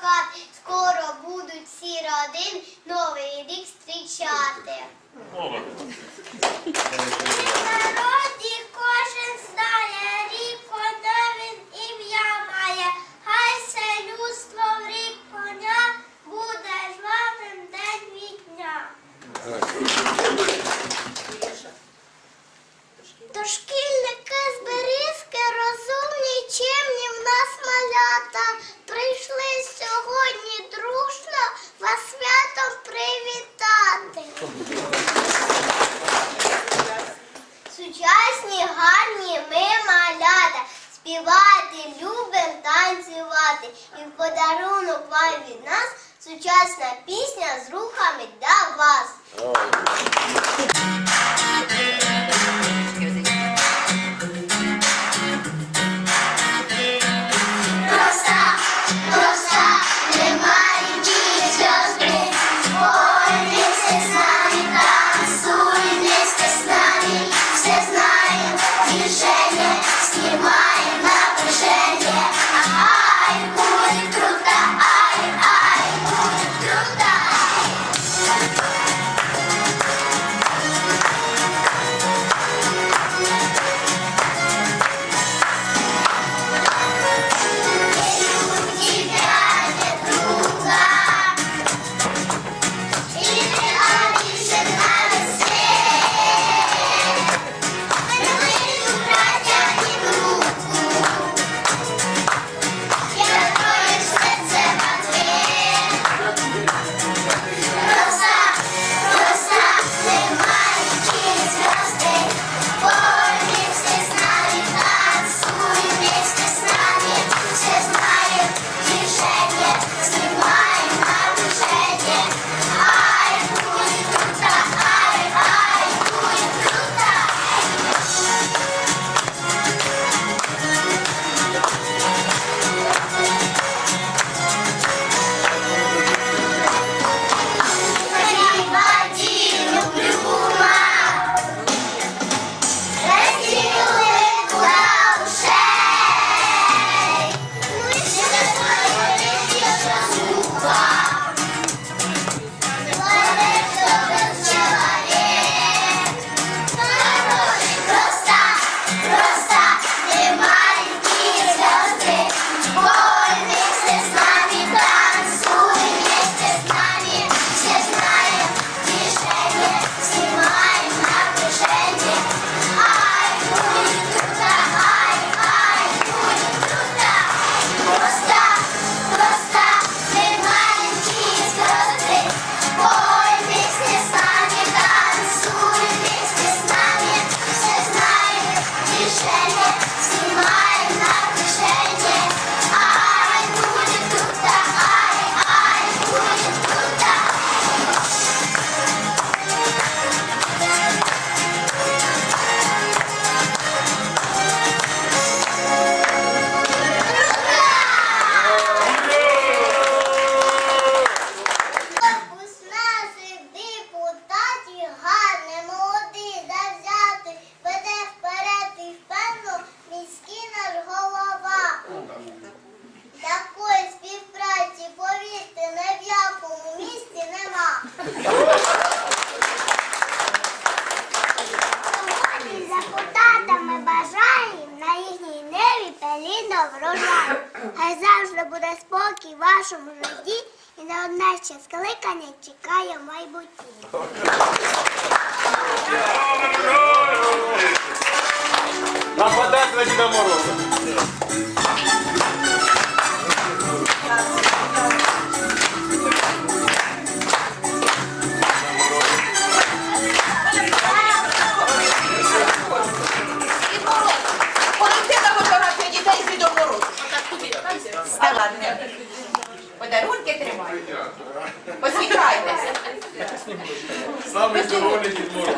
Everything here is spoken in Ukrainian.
хат, скоро будуть всі родин новий рік зустрічати. Народі кожен знає рік, коня ім'я має, хай все людство в рік коня буде жвавим день від. Дошкільний співати, любимо танцювати. І в подарунок вам від нас сучасна пісня з рухами для вас. Хай завжди буде спокій в вашому житті і на одне ще скликання чекає майбутнє. Нападать на Діда Мороза. Та ладно. Подарунки тримайте. Посміхайтеся. Самий здоровий дід Мороз.